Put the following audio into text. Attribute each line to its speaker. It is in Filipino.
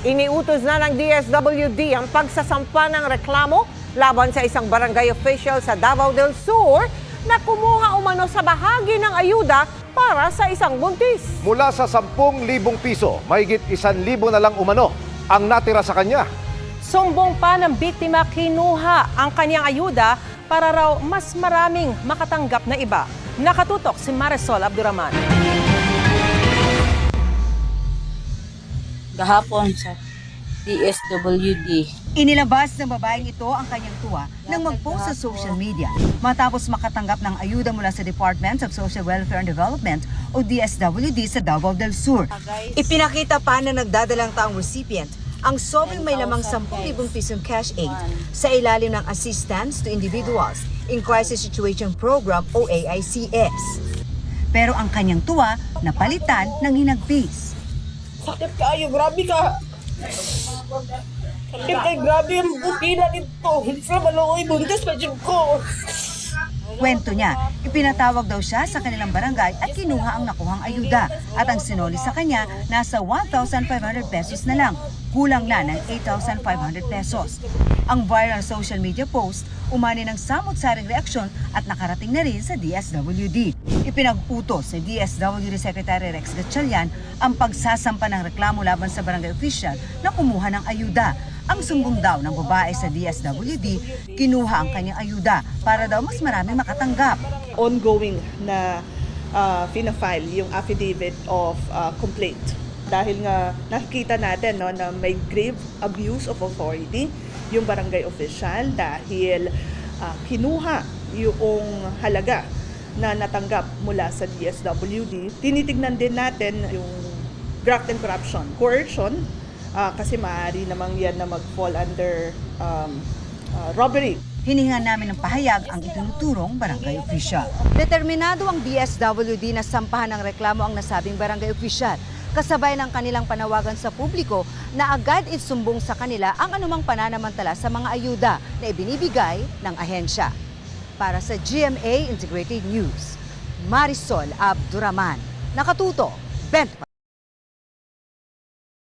Speaker 1: Iniutos na ng DSWD ang pagsasampa ng reklamo laban sa isang barangay official sa Davao del Sur na kumuha umano sa bahagi ng ayuda para sa isang buntis.
Speaker 2: Mula sa 10,000 piso, mahigit 1,000 na lang umano ang natira sa kanya.
Speaker 3: Sumbong pa ng biktima kinuha ang kanyang ayuda para raw mas maraming makatanggap na iba. Nakatutok si Marisol Abduraman.
Speaker 4: Gahapon sa DSWD.
Speaker 5: Inilabas ng babaeng ito ang kanyang tuwa nang mag-post sa social media matapos makatanggap ng ayuda mula sa Department of Social Welfare and Development o DSWD sa Davao del Sur. Ipinakita pa na nagdadalang taong recipient ang sobrang may lamang 10,000 pisong cash aid sa ilalim ng Assistance to Individuals in Crisis Situation Program o AICS. Pero ang kanyang tuwa napalitan ng hinagpis.
Speaker 6: Sakit kayo, grabe ka. Sakit kay grabe ang bukina dito. Hindi sila maluoy, buntis pa dyan ko.
Speaker 5: Kwento niya, ipinatawag daw siya sa kanilang barangay at kinuha ang nakuhang ayuda at ang sinoli sa kanya nasa 1,500 pesos na lang, kulang na ng 8,500 pesos. Ang viral social media post umani ng samot-saring reaksyon at nakarating na rin sa DSWD. Ipinag-utos sa DSWD Secretary Rex Gatchalian ang pagsasampa ng reklamo laban sa barangay official na kumuha ng ayuda ang sumbong daw ng babae sa DSWD, kinuha ang kanyang ayuda para daw mas marami makatanggap.
Speaker 6: Ongoing na uh, fina-file yung affidavit of uh, complaint. Dahil nga nakikita natin no, na may grave abuse of authority yung barangay official dahil uh, kinuha yung halaga na natanggap mula sa DSWD. Tinitignan din natin yung graft and corruption, coercion, ah, kasi maaari namang yan na mag-fall under um, ah, robbery.
Speaker 5: Hininga namin ng pahayag ang itinuturong barangay official. Determinado ang DSWD na sampahan ng reklamo ang nasabing barangay official. Kasabay ng kanilang panawagan sa publiko na agad isumbong sa kanila ang anumang pananamantala sa mga ayuda na ibinibigay ng ahensya. Para sa GMA Integrated News, Marisol Abduraman. Nakatuto, 24